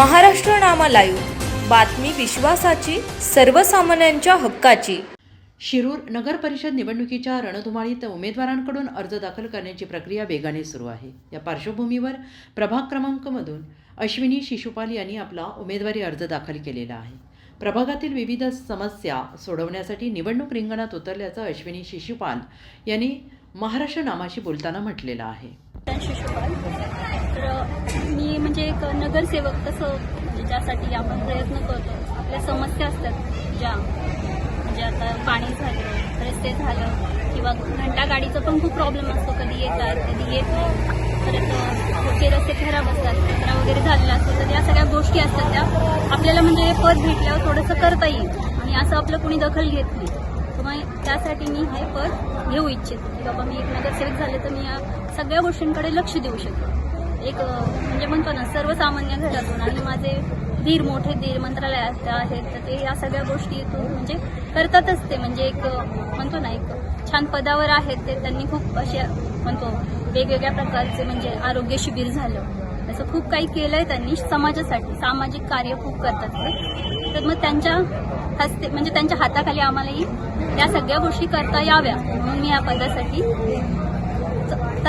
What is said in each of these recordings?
Maharashtra Nama live. बातमी विश्वासाची सर्वसामान्यांच्या हक्काची. शिरूर नगर परिषद निवडणुकीच्या रणधुमाळीत उमेदवारांकडून अर्ज दाखल करण्याची प्रक्रिया वेगाने सुरू आहे. या पार्श्वभूमीवर प्रभाग क्रमांकमधून अश्विनी शिशुपाल यांनी आपला उमेदवारी अर्ज दाखल केलेला आहे. प्रभागातील विविध समस्या सोडवण्यासाठी निवडणूक रिंगणात उतरल्याचं अश्विनी शिशुपाल यांनी महाराष्ट्र नामाशी बोलताना म्हटलेलं आहे. तर मी म्हणजे एक नगरसेवक तसं म्हणजे ज्यासाठी आपण प्रयत्न करतो. आपल्या समस्या असतात ज्या म्हणजे आता पाणी झालं रस्ते झालं किंवा घंटा गाडीचा पण खूप प्रॉब्लेम असतो कधी येतात कधी येत नाही. परत कुठे रस्ते खराब असतात कचरा वगैरे झालेला असतो तर या सगळ्या गोष्टी असतात त्या आपल्याला म्हणजे हे पद भेटल्यावर थोडंसं करता येईल. आणि असं आपलं कोणी दखल घेत नाही. तर मग त्यासाठी मी हे पद घेऊ इच्छिते. की बाबा मी एक नगरसेवक झाले तर मी या सगळ्या गोष्टींकडे लक्ष देऊ शकते. एक म्हणजे म्हणतो ना सर्वसामान्य घरातून आणि माझे धीर मोठे धीर मंत्रालयात आहेत तर ते या सगळ्या गोष्टी म्हणजे करतातच ते. म्हणजे एक म्हणतो ना एक छान पदावर आहेत ते. त्यांनी खूप असे म्हणतो वेगवेगळ्या प्रकारचे म्हणजे आरोग्य शिबिर झालं. असं खूप काही केलंय त्यांनी समाजासाठी. सामाजिक कार्य खूप करतात ते. तर मग त्यांच्या हस्ते म्हणजे त्यांच्या हाताखाली आम्हालाही या सगळ्या गोष्टी करता याव्या म्हणून मी या पदासाठी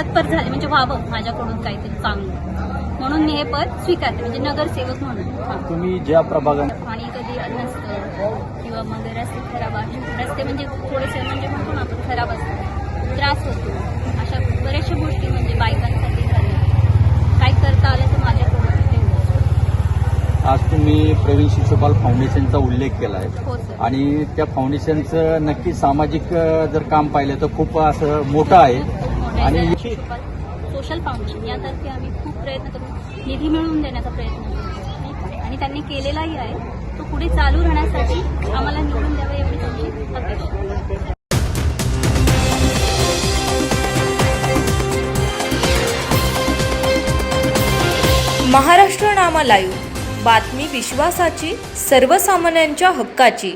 तत्पर झाले. म्हणजे व्हावं माझ्याकडून काहीतरी चांगलं. म्हणून मी हे पद स्वीकारते. म्हणजे नगरसेवक म्हणून. तुम्ही ज्या प्रभागात पाणी कधी नसतं किंवा मग रस्ते खराब आहे रस्ते म्हणजे थोडेसे म्हणजे म्हणतो ना आपण खराब असतात. त्रास होतो. अशा बऱ्याचशा गोष्टी म्हणजे बायकांसाठी झाल्या. काय करता आलं तर माझ्याकडून आज तुम्ही प्रवीण शिशुपाल फाउंडेशनचा उल्लेख केला आहे हो आणि त्या फाउंडेशनचं नक्की सामाजिक जर काम पाहिलं तर खूप असं मोठं आहे. आणि सोशल फाउंडेशन यातर्फे आम्ही खूप प्रयत्न करू. निधी मिळवून देण्याचा प्रयत्न करू? आणि त्यांनी केलेलाही आहे. तो पुढे चालू राहण्यासाठी आम्हाला निवडून द्यावा एवढी आमची अपेक्षा. आहे. महाराष्ट्र नामा लाईव्ह. बातमी विश्वासाची सर्वसामान्यांच्या हक्काची.